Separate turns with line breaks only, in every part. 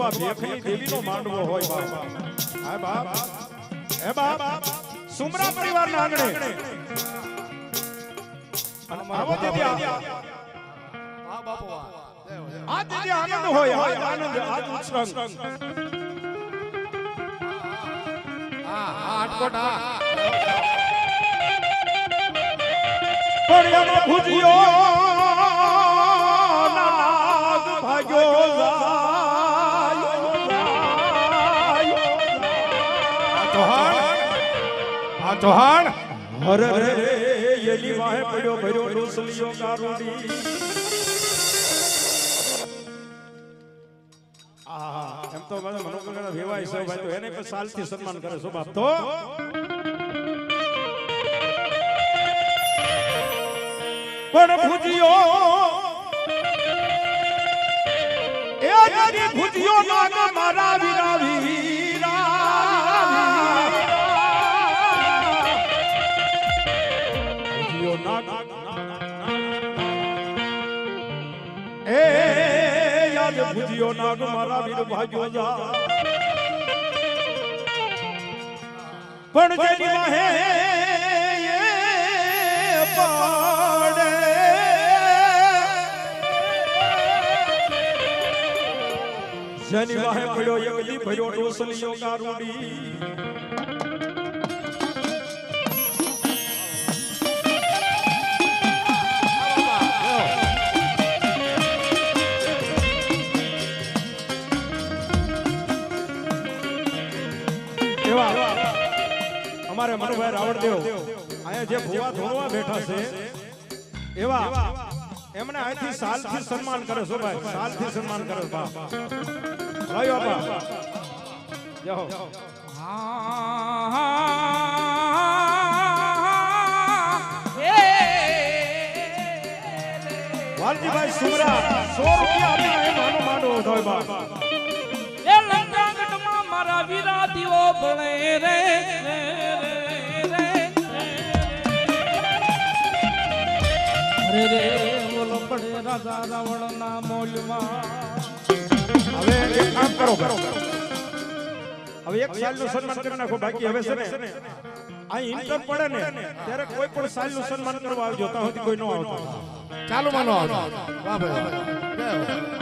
કાળિકા ભેખની દેવીનો માંડવો હોય બાપ. હા, બાપ. હે, બાપ. સુમરા પરિવારના આંગણે. આવો દેવી આ-
બાપો.
આ દેવી આનંદ હોય, આ આનંદ, આ ઉત્સંગ.
હા આટકોટ હા
પણ ભુજિયો
ચૌહાણ?
પણ સાલથી સન્માન કરે છો, બાપ. તો? પણ ભૂજિયો, એ જરી ભુજિયો નાગ મારા વીરા ભુજિયો નાગ મારા વીર ભાગ્યો જા. પણ જેની માહે પાડે જેની વાહે પડ્યો દી ભર્યો ડોસલીઓ ગારુડી. અમારે મનુભાઈ રાવળદેવ અહીંયા જે ભુવા ધોળવા બેઠા છે, એવા એમને અહીંથી સાલથી સન્માન કરે છો ભાઈ, સાલથી સન્માન કરે બા. હો વાલજીભાઈ સુમરા સો રૂપિયા આપીને એ માનો માંડો હોય બા.
ભણે રે રે, રે, રે. અરે રે બોલો પડે રાજા રાવણના મોલમાં.
હવે એક કામ કરો. કરો હવે એક સાલનું સન્માન કરી નાખો બાકી હવે છે ને આ ઇન્ટર પડે ને ત્યારે કોઈ પણ સાલનું સન્માન કરવા આવજો ત્યાં સુધી કોઈ ન આવતો.
ચાલુ માનો વાહ ભાઈ.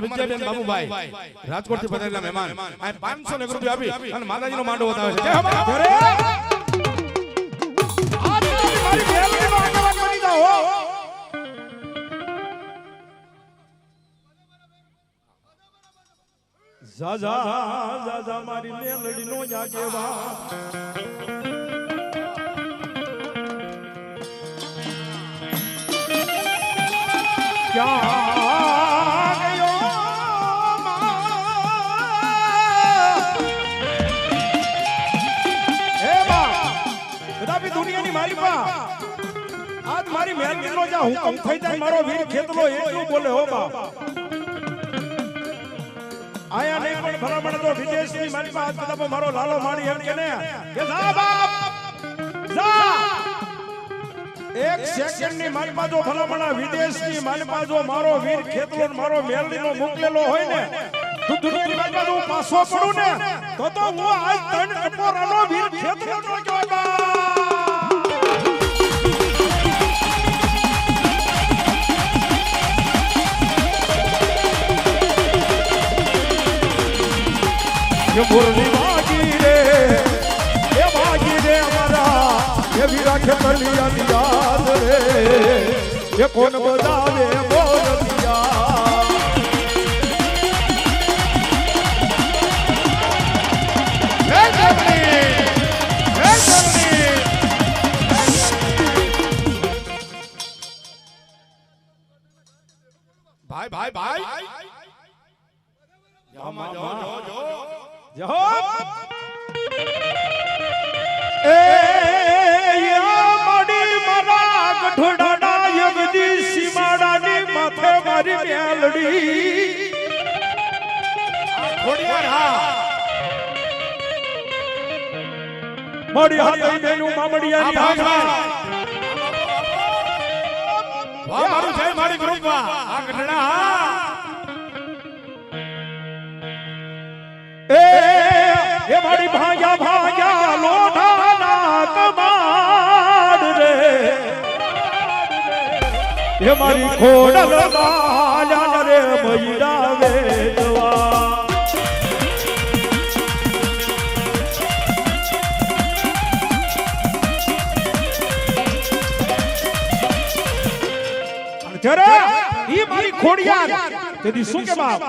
અમારા વિજયબેન બાબુભાઈ. રાજકોટથી પધારેલા મહેમાન. આ પાંચસો ને રૂપિયા આપી અને માતાજી નો માંડો બતાવે છે.
જા જા જા જા મારી મેલડીનો જ આગેવાન ક્યાં? જ્યાં હુકમ થઈ જાય, મારો વીર ખેતલો એટલું બોલે, હો બા આયા નહીં, પણ ભલામણ તો વિદેશની મારી પાસે કદાપ મારો લાલો માણી એમ કે ને કે જા બાપ, જા. એક સેકન્ડની મારી બાજુ ભલામણા વિદેશની મારી પાસે મારો વીર ખેતલો ને મારો મેલડીનો મોકલેલો હોય ને, તું દુનિયાની મારી પાસે પાછો પડું ને, તો તો હું આજ ત્રણ ટપોરાનો વીર ખેતલો મુરલી વાગી રે. એ વાગી રે અમારા.
એવી રાખે કલિયાની યાદ રે. એ કોણ બતાવે મો
મારા મેલડી
ખોડિયાર, હા.
મડી હાથે બેનું મામડિયાની
ભાઈ, વાહ, મારું જય મારી.
એ ભાગ્યા ભાગ્યા લોઢાના કમાડ રે. હે મારી ખોડલ માયા રે મૈડા વેદવા. અને જ્યારે ઈ મારી ખોડિયાર. તેથી શું કે બાપ?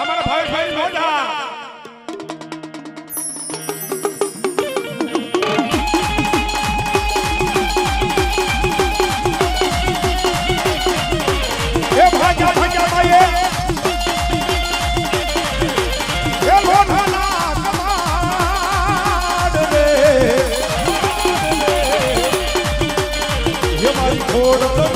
અમારા ભાઈ ભાઈ મોઢા
એ